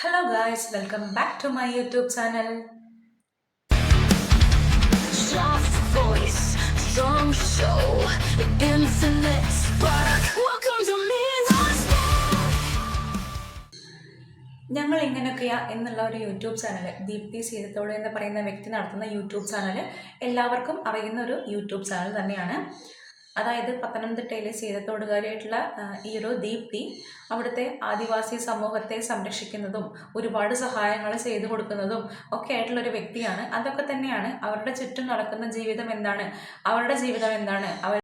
Hello guys welcome back to my YouTube channel ഞങ്ങൾ ഇങ്ങനെയൊക്കെയാ എന്നുള്ള ഒരു യൂട്യൂബ് ചാനൽ ദീപ്തി സീതത്തോട് എന്ന് പറയുന്ന വ്യക്തി നടത്തുന്ന യൂട്യൂബ് ചാനൽ എല്ലാവർക്കും അറിയുന്ന ഒരു യൂട്യൂബ് ചാനൽ തന്നെയാണ്. അതായത് പത്തനംതിട്ടയിലെ സീതത്തോടുകാരിയായിട്ടുള്ള ഈറോ ദീപ്തി അവിടുത്തെ ആദിവാസി സമൂഹത്തെ സംരക്ഷിക്കുന്നതും ഒരുപാട് സഹായങ്ങൾ ചെയ്തു കൊടുക്കുന്നതും ഒക്കെ ആയിട്ടുള്ള ഒരു വ്യക്തിയാണ്. അതൊക്കെ തന്നെയാണ് അവരുടെ ചുറ്റും നടക്കുന്ന ജീവിതം എന്താണ്? അവരുടെ ജീവിതം എന്താണ്? അവർ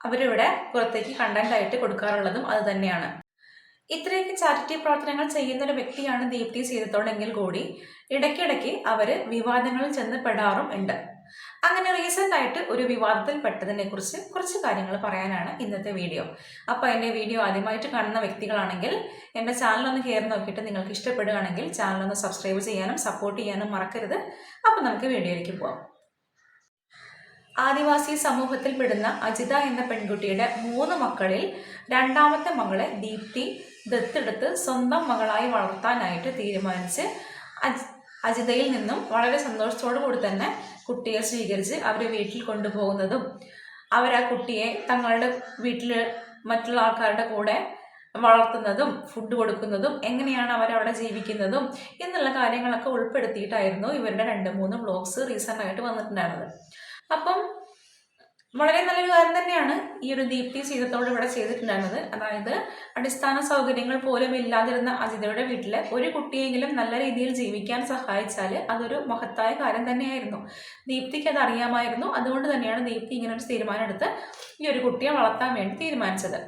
അവരിവിടെ പുറത്തേക്ക് കണ്ടന്റ് ആയിട്ട് കൊടുക്കാറുള്ളതും അത് തന്നെയാണ്. ഇത്രയൊക്കെ ചാരിറ്റി പ്രവർത്തനങ്ങൾ ചെയ്യുന്ന ഒരു വ്യക്തിയാണ് ദീപ്തി സീതത്തോടെങ്കിൽ കൂടി ഇടയ്ക്കിടയ്ക്ക് അവർ വിവാദങ്ങളിൽ ചെന്ന് പെടാറും ഉണ്ട്. അങ്ങനെ റീസെന്റ് ആയിട്ട് ഒരു വിവാദത്തിൽ പെട്ടതിനെ കുറിച്ച് കുറച്ച് കാര്യങ്ങൾ പറയാനാണ് ഇന്നത്തെ വീഡിയോ അപ്പോൾ എന്റെ വീഡിയോ ആദ്യമായിട്ട് കാണുന്ന വ്യക്തികളാണെങ്കിൽ എന്റെ ചാനലൊന്ന് കയറി നോക്കിയിട്ട് നിങ്ങൾക്ക് ഇഷ്ടപ്പെടുകയാണെങ്കിൽ ചാനലൊന്ന് സബ്സ്ക്രൈബ് ചെയ്യാനും സപ്പോർട്ട് ചെയ്യാനും മറക്കരുത്. അപ്പോൾ നമുക്ക് വീഡിയോയിലേക്ക് പോകാം ആദിവാസി സമൂഹത്തിൽ പെടുന്ന അജിത എന്ന പെൺകുട്ടിയുടെ മൂന്ന് മക്കളിൽ രണ്ടാമത്തെ മകളെ ദീപ്തി ദത്തെടുത്ത് സ്വന്തം മകളായി വളർത്താനായിട്ട് തീരുമാനിച്ച് അജ് അജിതയിൽ നിന്നും വളരെ സന്തോഷത്തോടു കൂടി തന്നെ കുട്ടിയെ സ്വീകരിച്ച് അവരെ വീട്ടിൽ കൊണ്ടുപോകുന്നതും അവർ ആ കുട്ടിയെ തങ്ങളുടെ വീട്ടിൽ മറ്റുള്ള ആൾക്കാരുടെ കൂടെ വളർത്തുന്നതും ഫുഡ് കൊടുക്കുന്നതും എങ്ങനെയാണ് അവരവിടെ ജീവിക്കുന്നതും എന്നുള്ള കാര്യങ്ങളൊക്കെ ഉൾപ്പെടുത്തിയിട്ടായിരുന്നു ഇവരുടെ രണ്ട് മൂന്ന് ബ്ലോഗ്സ് റീസെന്റ് ആയിട്ട് വന്നിട്ടുണ്ടായിരുന്നത്. അപ്പം വളരെ നല്ലൊരു കാര്യം തന്നെയാണ് ഈ ഒരു ദീപ്തി സീതത്തോട് ഇവിടെ ചെയ്തിട്ടുണ്ടായിരുന്നത്. അതായത് അടിസ്ഥാന സൗകര്യങ്ങൾ പോലും ഇല്ലാതിരുന്ന അജിതയുടെ വീട്ടിൽ ഒരു കുട്ടിയെങ്കിലും നല്ല രീതിയിൽ ജീവിക്കാൻ സഹായിച്ചാൽ അതൊരു മഹത്തായ കാര്യം തന്നെയായിരുന്നു. ദീപ്തിക്ക് അത് അറിയാമായിരുന്നു. അതുകൊണ്ട് തന്നെയാണ് ദീപ്തി ഇങ്ങനെ ഒരു തീരുമാനം എടുത്ത് ഈ ഒരു കുട്ടിയെ വളർത്താൻ വേണ്ടി തീരുമാനിച്ചത്.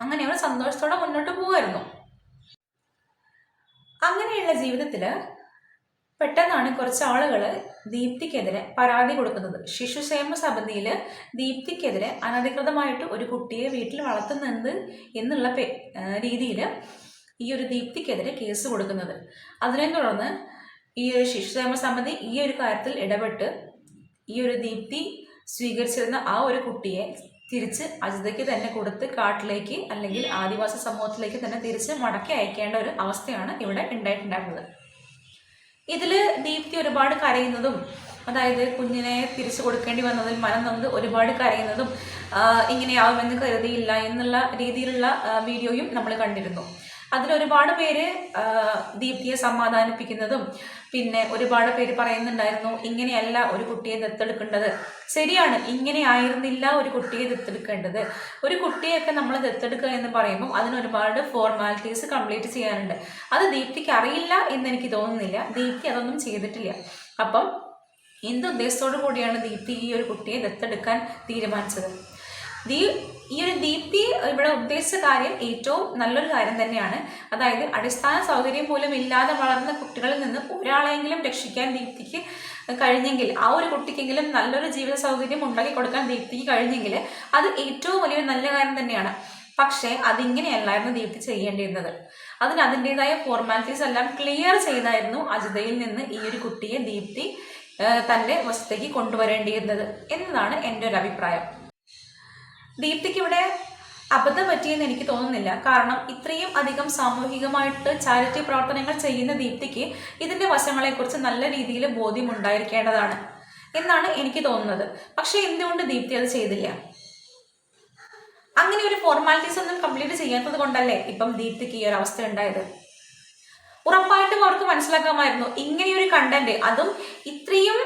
അങ്ങനെ അവർ സന്തോഷത്തോടെ മുന്നോട്ട് പോകുമായിരുന്നു അങ്ങനെയുള്ള ജീവിതത്തിൽ പെട്ടെന്നാണ് കുറച്ച് ആളുകൾ ദീപ്തിക്കെതിരെ പരാതി കൊടുക്കുന്നത്. ശിശുക്ഷേമ സമിതിയിൽ ദീപ്തിക്കെതിരെ അനധികൃതമായിട്ട് ഒരു കുട്ടിയെ വീട്ടിൽ വളർത്തുന്നുണ്ട് എന്നുള്ള രീതിയിൽ ഈ ഒരു ദീപ്തിക്കെതിരെ കേസ് കൊടുക്കുന്നത്. അതിനെ തുടർന്ന് ഈ ഒരു ശിശുക്ഷേമ സമിതി ഈ ഒരു കാര്യത്തിൽ ഇടപെട്ട് ഈ ഒരു ദീപ്തി സ്വീകരിച്ചിരുന്ന ആ ഒരു കുട്ടിയെ തിരിച്ച് അജിതയ്ക്ക് തന്നെ കൊടുത്ത് കാട്ടിലേക്ക് അല്ലെങ്കിൽ ആദിവാസി സമൂഹത്തിലേക്ക് തന്നെ തിരിച്ച് മടക്കി അയക്കേണ്ട ഒരു അവസ്ഥയാണ് ഇവിടെ ഉണ്ടായിട്ടുണ്ടായിരുന്നത്. ഇതിൽ ദീപ്തി ഒരുപാട് കരയുന്നതും അതായത് കുഞ്ഞിനെ തിരിച്ചു കൊടുക്കേണ്ടി വന്നതിൽ മനം നന്ദ് ഒരുപാട് കരയുന്നതും ഇങ്ങനെയാവുമെന്ന് കരുതിയില്ല എന്നുള്ള രീതിയിലുള്ള വീഡിയോയും നമ്മൾ കണ്ടിരുന്നു. അതിലൊരുപാട് പേര് ദീപ്തിയെ സമാധാനിപ്പിക്കുന്നതും പിന്നെ ഒരുപാട് പേര് പറയുന്നുണ്ടായിരുന്നു ഇങ്ങനെയല്ല ഒരു കുട്ടിയെ ദത്തെടുക്കേണ്ടത്. ശരിയാണ് ഇങ്ങനെ ആയിരുന്നില്ല ഒരു കുട്ടിയെ ദത്തെടുക്കേണ്ടത്. ഒരു കുട്ടിയൊക്കെ നമ്മൾ ദത്തെടുക്കുക എന്ന് പറയുമ്പോൾ അതിന് ഒരുപാട് ഫോർമാലിറ്റീസ് കംപ്ലീറ്റ് ചെയ്യാനുണ്ട്. അത് ദീപ്തിക്ക് അറിയില്ല എന്ന് എനിക്ക് തോന്നുന്നില്ല. ദീപ്തി അതൊന്നും ചെയ്തിട്ടില്ല. അപ്പം എന്ത് ഉദ്ദേശത്തോടു കൂടിയാണ് ദീപ്തി ഈ ഒരു കുട്ടിയെ ദത്തെടുക്കാൻ തീരുമാനിച്ചത്? ദീ ഈ ഒരു ദീപ്തി ഇവിടെ ഉദ്ദേശിച്ച കാര്യം ഏറ്റവും നല്ലൊരു കാര്യം തന്നെയാണ്. അതായത് അടിസ്ഥാന സൗകര്യം പോലും ഇല്ലാതെ വളർന്ന കുട്ടികളിൽ നിന്ന് ഒരാളെങ്കിലും രക്ഷിക്കാൻ ദീപ്തിക്ക് കഴിഞ്ഞെങ്കിൽ ആ ഒരു കുട്ടിക്കെങ്കിലും നല്ലൊരു ജീവിത സൗകര്യം ഉണ്ടാക്കി കൊടുക്കാൻ ദീപ്തിക്ക് കഴിഞ്ഞെങ്കിൽ അത് ഏറ്റവും വലിയൊരു നല്ല കാര്യം തന്നെയാണ്. പക്ഷേ അതിങ്ങനെയല്ലായിരുന്നു ദീപ്തി ചെയ്യേണ്ടിയിരുന്നത്. അതിന് അതിന്റെതായ ഫോർമാലിറ്റീസ് എല്ലാം ക്ലിയർ ചെയ്തായിരുന്നു അജിതയിൽ നിന്ന് ഈ ഒരു കുട്ടിയെ ദീപ്തി തന്റെ വശത്തേക്ക് കൊണ്ടുവരേണ്ടിയിരുന്നത്. എന്നതാണ് എന്റെ ഒരു അഭിപ്രായം. ദീപ്തിക്ക് ഇവിടെ അബദ്ധം പറ്റിയെന്ന് എനിക്ക് തോന്നുന്നില്ല. കാരണം ഇത്രയും അധികം സാമൂഹികമായിട്ട് ചാരിറ്റി പ്രവർത്തനങ്ങൾ ചെയ്യുന്ന ദീപ്തിക്ക് ഇതിന്റെ വശങ്ങളെക്കുറിച്ച് നല്ല രീതിയിൽ ബോധ്യമുണ്ടായിരിക്കേണ്ടതാണ് എന്നാണ് എനിക്ക് തോന്നുന്നത്. പക്ഷേ എന്തുകൊണ്ട് ദീപ്തി അത് ചെയ്തില്ല? അങ്ങനെ ഒരു ഫോർമാലിറ്റീസ് ഒന്നും കംപ്ലീറ്റ് ചെയ്യാത്തത് കൊണ്ടല്ലേ ഇപ്പം ദീപ്തിക്ക് ഈ ഒരു അവസ്ഥ ഉണ്ടായത്? ഉറപ്പായിട്ടും അവർക്ക് മനസ്സിലാക്കാമായിരുന്നു. ഇങ്ങനെ ഒരു കണ്ടന്റ് അതും ഇത്രയും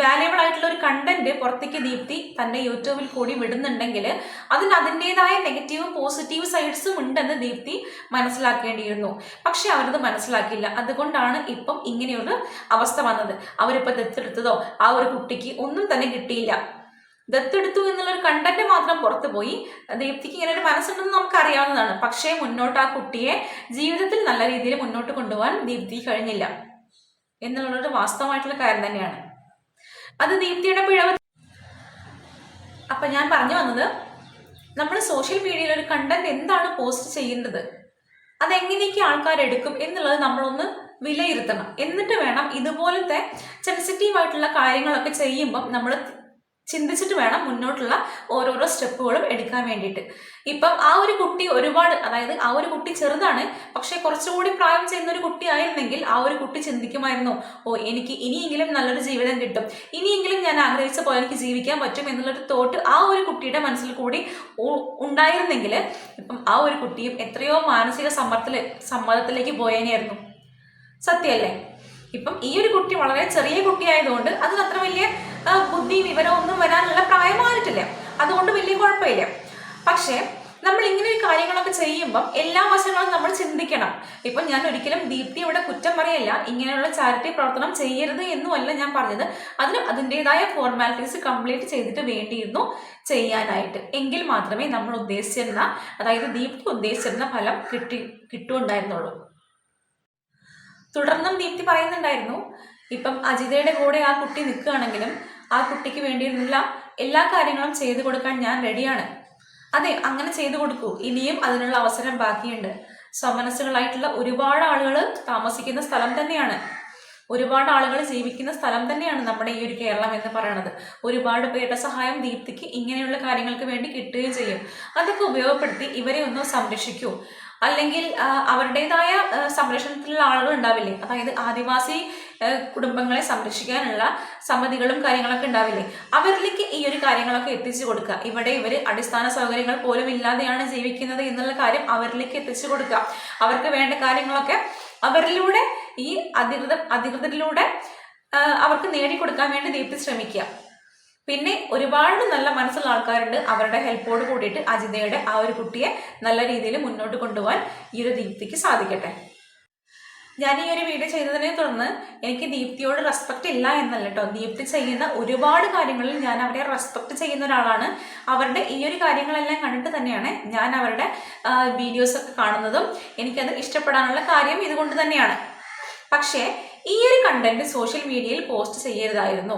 വാല്യബിൾ ആയിട്ടുള്ള ഒരു കണ്ടന്റ് പുറത്തേക്ക് ദീപ്തി തന്റെ യൂട്യൂബിൽ കൂടി വിടുന്നുണ്ടെങ്കിൽ അതിന് അതിന്റെതായ നെഗറ്റീവും പോസിറ്റീവ് സൈഡ്സും ഉണ്ടെന്ന് ദീപ്തി മനസ്സിലാക്കേണ്ടിയിരുന്നു. പക്ഷെ അവരത് മനസ്സിലാക്കിയില്ല. അതുകൊണ്ടാണ് ഇപ്പം ഇങ്ങനെയൊരു അവസ്ഥ വന്നത്. അവരിപ്പോൾ ദത്തെടുത്തതോ ആ ഒരു കുട്ടിക്ക് ഒന്നും തന്നെ കിട്ടിയില്ല. ദത്തെടുത്തു എന്നുള്ള ഒരു കണ്ടന്റ് മാത്രം പുറത്തു പോയി. ദീപ്തിക്ക് ഇങ്ങനെ ഒരു മനസ്സുണ്ടെന്ന് നമുക്ക് അറിയാവുന്നതാണ് പക്ഷേ മുന്നോട്ട് ആ കുട്ടിയെ ജീവിതത്തിൽ നല്ല രീതിയിൽ മുന്നോട്ട് കൊണ്ടുപോകാൻ ദീപ്തി കഴിഞ്ഞില്ല. എന്നുള്ളൊരു വാസ്തവമായിട്ടുള്ള കാര്യം തന്നെയാണ്. അത് ദീപ്തിയുടെ പിഴവ്. അപ്പൊ ഞാൻ പറഞ്ഞു വന്നത് നമ്മൾ സോഷ്യൽ മീഡിയയിൽ ഒരു കണ്ടന്റ് എന്താണ് പോസ്റ്റ് ചെയ്യേണ്ടത്? അതെങ്ങനെയൊക്കെ ആൾക്കാർ എടുക്കും എന്നുള്ളത് നമ്മളൊന്ന് വിലയിരുത്തണം. എന്നിട്ട് വേണം ഇതുപോലത്തെ സെൻസിറ്റീവ് ആയിട്ടുള്ള കാര്യങ്ങളൊക്കെ ചെയ്യുമ്പം നമ്മൾ ചിന്തിച്ചിട്ട് വേണം മുന്നോട്ടുള്ള ഓരോരോ സ്റ്റെപ്പുകളും എടുക്കാൻ വേണ്ടിയിട്ട്. ഇപ്പം ആ ഒരു കുട്ടി ഒരുപാട് അതായത് ആ ഒരു കുട്ടി ചെറുതാണ് പക്ഷെ കുറച്ചുകൂടി പ്രായം ചെയ്യുന്ന ഒരു കുട്ടി ആയിരുന്നെങ്കിൽ ആ ഒരു കുട്ടി ചിന്തിക്കുമായിരുന്നു ഓ എനിക്ക് ഇനിയെങ്കിലും നല്ലൊരു ജീവിതം കിട്ടും. ഇനിയെങ്കിലും ഞാൻ ആഗ്രഹിച്ച പോലെ എനിക്ക് ജീവിക്കാൻ പറ്റും എന്നുള്ളൊരു തോട്ട് ആ ഒരു കുട്ടിയുടെ മനസ്സിൽ കൂടി ഉണ്ടായിരുന്നെങ്കിൽ ഇപ്പം ആ ഒരു കുട്ടിയും എത്രയോ മാനസിക സമ്മർദ്ദത്തിൽ സമ്മർദ്ദത്തിലേക്ക് പോയേനെയായിരുന്നു. സത്യമല്ലേ ഇപ്പം ഈ ഒരു കുട്ടി വളരെ ചെറിയ കുട്ടിയായതുകൊണ്ട് അതിന് അത്ര വലിയ ബുദ്ധി വിവരം ഒന്നും വരാനുള്ള പ്രായമായിട്ടില്ല. അതുകൊണ്ട് വലിയ കുഴപ്പമില്ല. പക്ഷേ നമ്മൾ ഇങ്ങനെ ഒരു കാര്യങ്ങളൊക്കെ ചെയ്യുമ്പം എല്ലാ വശങ്ങളും നമ്മൾ ചിന്തിക്കണം. ഇപ്പം ഞാൻ ഒരിക്കലും ദീപ്തി ഇവിടെ കുറ്റം പറയല്ല. ഇങ്ങനെയുള്ള ചാരിറ്റി പ്രവർത്തനം ചെയ്യരുത് എന്നുമല്ല ഞാൻ പറഞ്ഞത്. അതിന് അതിന്റെതായ ഫോർമാലിറ്റീസ് കംപ്ലീറ്റ് ചെയ്തിട്ട് വേണ്ടിയിരുന്നു ചെയ്യാനായിട്ട്. എങ്കിൽ മാത്രമേ നമ്മൾ ഉദ്ദേശിച്ചിരുന്ന അതായത് ദീപ്തി ഉദ്ദേശിച്ചിരുന്ന ഫലം കിട്ടി കിട്ടുണ്ടായിരുന്നുള്ളൂ തുടർന്നും ദീപ്തി പറയുന്നുണ്ടായിരുന്നു ഇപ്പം അജിതയുടെ കൂടെ ആ കുട്ടി നിൽക്കുകയാണെങ്കിലും ആ കുട്ടിക്ക് വേണ്ടിയിട്ടുള്ള എല്ലാ കാര്യങ്ങളും ചെയ്തു കൊടുക്കാൻ ഞാൻ റെഡിയാണ്. അതെ അങ്ങനെ ചെയ്തു കൊടുക്കൂ. ഇനിയും അതിനുള്ള അവസരം ബാക്കിയുണ്ട്. സമനസ്സുകളായിട്ടുള്ള ഒരുപാട് ആളുകൾ താമസിക്കുന്ന സ്ഥലം തന്നെയാണ്. ഒരുപാട് ആളുകൾ ജീവിക്കുന്ന സ്ഥലം തന്നെയാണ് നമ്മുടെ ഈ ഒരു കേരളം എന്ന് പറയുന്നത് ഒരുപാട് പേരുടെ സഹായം ദീപ്തിക്ക് ഇങ്ങനെയുള്ള കാര്യങ്ങൾക്ക് വേണ്ടി കിട്ടുകയും ചെയ്യും. അതൊക്കെ ഉപയോഗപ്പെടുത്തി ഇവരെ ഒന്ന് സംരക്ഷിക്കൂ. അല്ലെങ്കിൽ അവരുടേതായ സംരക്ഷണത്തിലുള്ള ആളുകൾ ഉണ്ടാവില്ലേ? അതായത് ആദിവാസി കുടുംബങ്ങളെ സംരക്ഷിക്കാനുള്ള സമിതികളും കാര്യങ്ങളൊക്കെ ഉണ്ടാവില്ലേ? അവരിലേക്ക് ഈ ഒരു കാര്യങ്ങളൊക്കെ എത്തിച്ചു കൊടുക്കുക. ഇവിടെ ഇവർ അടിസ്ഥാന സൗകര്യങ്ങൾ പോലും ഇല്ലാതെയാണ് ജീവിക്കുന്നത് എന്നുള്ള കാര്യം അവരിലേക്ക് എത്തിച്ചു കൊടുക്കുക. അവർക്ക് വേണ്ട കാര്യങ്ങളൊക്കെ അവരിലൂടെ ഈ അധികൃത അധികൃതരിലൂടെ അവർക്ക് നേടിക്കൊടുക്കാൻ വേണ്ടി ദീപ്തി ശ്രമിക്കുക. പിന്നെ ഒരുപാട് നല്ല മനസ്സുള്ള ആൾക്കാരുണ്ട്. അവരുടെ ഹെൽപ്പോട് കൂടിയിട്ട് അജിതയുടെ ആ ഒരു കുട്ടിയെ നല്ല രീതിയിൽ മുന്നോട്ട് കൊണ്ടുപോകാൻ ഈ ഒരു ദീപ്തിക്ക് സാധിക്കട്ടെ. ഞാൻ ഈ ഒരു വീഡിയോ ചെയ്തതിനെ തുടർന്ന് എനിക്ക് ദീപ്തിയോട് റെസ്പെക്റ്റ് ഇല്ല എന്നല്ല കേട്ടോ. ദീപ്തി ചെയ്യുന്ന ഒരുപാട് കാര്യങ്ങളിൽ ഞാൻ അവരെ റെസ്പെക്റ്റ് ചെയ്യുന്ന ഒരാളാണ്. അവരുടെ ഈ ഒരു കാര്യങ്ങളെല്ലാം കണ്ടിട്ട് തന്നെയാണ് ഞാൻ അവരുടെ വീഡിയോസ് ഒക്കെ കാണുന്നതും എനിക്കത് ഇഷ്ടപ്പെടാനുള്ള കാര്യം ഇതുകൊണ്ട് തന്നെയാണ്. പക്ഷേ ഈ ഒരു കണ്ടന്റ് സോഷ്യൽ മീഡിയയിൽ പോസ്റ്റ് ചെയ്യരുതായിരുന്നു.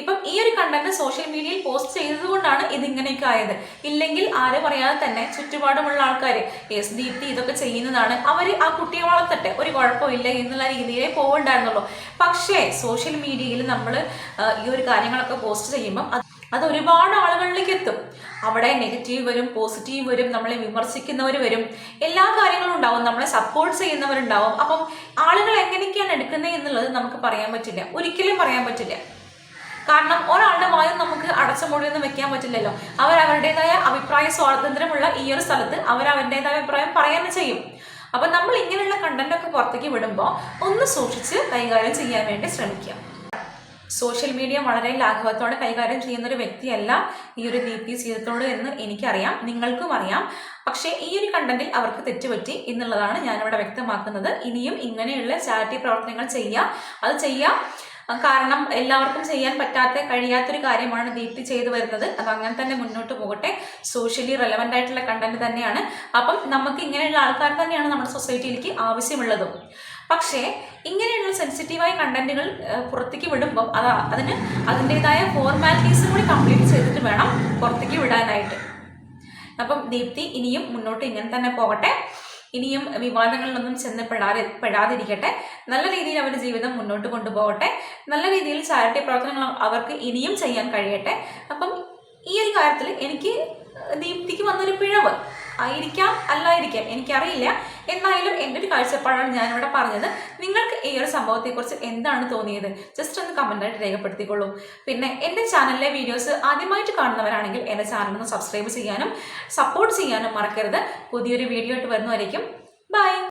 ഇപ്പം ഈ ഒരു കണ്ടന്റ് സോഷ്യൽ മീഡിയയിൽ പോസ്റ്റ് ചെയ്തതുകൊണ്ടാണ് ഇത് ഇതിങ്ങനെയൊക്കെ ആയത്. ഇല്ലെങ്കിൽ ആരും പറയാതെ തന്നെ ചുറ്റുപാടുമുള്ള ആൾക്കാർ എസ് ദീപ്തി ഇതൊക്കെ ചെയ്യുന്നതാണ്. അവർ ആ കുട്ടിയെ വളർത്തട്ടെ. ഒരു കുഴപ്പമില്ല എന്നുള്ള രീതിയിലേ പോകണ്ടായിരുന്നുള്ളൂ പക്ഷേ സോഷ്യൽ മീഡിയയിൽ നമ്മൾ ഈ ഒരു കാര്യങ്ങളൊക്കെ പോസ്റ്റ് ചെയ്യുമ്പം അത് ഒരുപാട് ആളുകളിലേക്ക് എത്തും. അവിടെ നെഗറ്റീവ് വരും പോസിറ്റീവ് വരും നമ്മളെ വിമർശിക്കുന്നവർ വരും. എല്ലാ കാര്യങ്ങളും ഉണ്ടാവും. നമ്മളെ സപ്പോർട്ട് ചെയ്യുന്നവരുണ്ടാവും. അപ്പം ആളുകൾ എങ്ങനെയൊക്കെയാണ് എടുക്കുന്നത് എന്നുള്ളത് നമുക്ക് പറയാൻ പറ്റില്ല. ഒരിക്കലും പറയാൻ പറ്റില്ല. കാരണം ഒരാളുടെ വായം നമുക്ക് അടച്ച അടച്ചുമൂടിയൊന്നും വെക്കാൻ പറ്റില്ലല്ലോ. അവർ അവരുടേതായ അഭിപ്രായ സ്വാതന്ത്ര്യമുള്ള ഈ ഒരു സ്ഥലത്ത് അവർ അവരുടേതായ അഭിപ്രായം പറയാൻ ചെയ്യും. അപ്പൊ നമ്മൾ ഇങ്ങനെയുള്ള കണ്ടന്റ് ഒക്കെ പുറത്തേക്ക് വിടുമ്പോൾ ഒന്ന് സൂക്ഷിച്ച് കൈകാര്യം ചെയ്യാൻ വേണ്ടി ശ്രമിക്കുക. സോഷ്യൽ മീഡിയ വളരെ ലാഘവത്തോടെ കൈകാര്യം ചെയ്യുന്ന ഒരു വ്യക്തിയല്ല ഈ ഒരു ദീപ്തി ജീവിതത്തോട് എന്ന് എനിക്കറിയാം നിങ്ങൾക്കും അറിയാം. പക്ഷേ ഈ ഒരു കണ്ടന്റിൽ അവർക്ക് തെറ്റുപറ്റി എന്നുള്ളതാണ് ഞാനിവിടെ വ്യക്തമാക്കുന്നത്. ഇനിയും ഇങ്ങനെയുള്ള ചാരിറ്റി പ്രവർത്തനങ്ങൾ ചെയ്യുക. അത് ചെയ്യാം കാരണം എല്ലാവർക്കും ചെയ്യാൻ പറ്റാത്ത കഴിയാത്തൊരു കാര്യമാണ് ദീപ്തി ചെയ്തു വരുന്നത്. അത് അങ്ങനെ തന്നെ മുന്നോട്ട് പോകട്ടെ. സോഷ്യലി റെലവന്റ് ആയിട്ടുള്ള കണ്ടന്റ് തന്നെയാണ്. അപ്പം നമുക്ക് ഇങ്ങനെയുള്ള ആൾക്കാർ തന്നെയാണ് നമ്മുടെ സൊസൈറ്റിയിലേക്ക് ആവശ്യമുള്ളതും. പക്ഷേ ഇങ്ങനെയുള്ള സെൻസിറ്റീവായ കണ്ടന്റുകൾ പുറത്തേക്ക് വിടുമ്പോൾ അത് അതിന് അതിന്റെതായ ഫോർമാലിറ്റീസും കൂടി കംപ്ലീറ്റ് ചെയ്തിട്ട് വേണം പുറത്തേക്ക് വിടാനായിട്ട്. അപ്പം ദീപ്തി ഇനിയും മുന്നോട്ട് ഇങ്ങനെ തന്നെ പോകട്ടെ. ഇനിയും വിവാദങ്ങളിലൊന്നും ചെന്ന് പെടാതെ പെടാതിരിക്കട്ടെ. നല്ല രീതിയിൽ അവരുടെ ജീവിതം മുന്നോട്ട് കൊണ്ടുപോകട്ടെ. നല്ല രീതിയിൽ ചാരിറ്റി പ്രവർത്തനങ്ങൾ അവർക്ക് ഇനിയും ചെയ്യാൻ കഴിയട്ടെ. അപ്പം ഈ ഒരു കാര്യത്തിൽ എനിക്ക് ദീപ്തിക്ക് വന്നൊരു പിഴവ്. ആയിരിക്കാം അല്ലായിരിക്കാം എനിക്കറിയില്ല. എന്നാലും എന്റെ ഒരു കാഴ്ചപ്പാടാണ് ഞാനിവിടെ പറഞ്ഞത്. നിങ്ങൾക്ക് ഈ ഒരു സംഭവത്തെക്കുറിച്ച് എന്താണ് തോന്നിയത്? ജസ്റ്റ് ഒന്ന് കമന്റായിട്ട് രേഖപ്പെടുത്തിക്കൊള്ളൂ. പിന്നെ എന്റെ ചാനലിലെ വീഡിയോസ് ആദ്യമായിട്ട് കാണുന്നവരാണെങ്കിൽ എന്റെ ചാനലൊന്ന് സബ്സ്ക്രൈബ് ചെയ്യാനും സപ്പോർട്ട് ചെയ്യാനും മറക്കരുത്. പുതിയൊരു വീഡിയോ ആയിട്ട് വരുന്നവരേക്കും ബൈ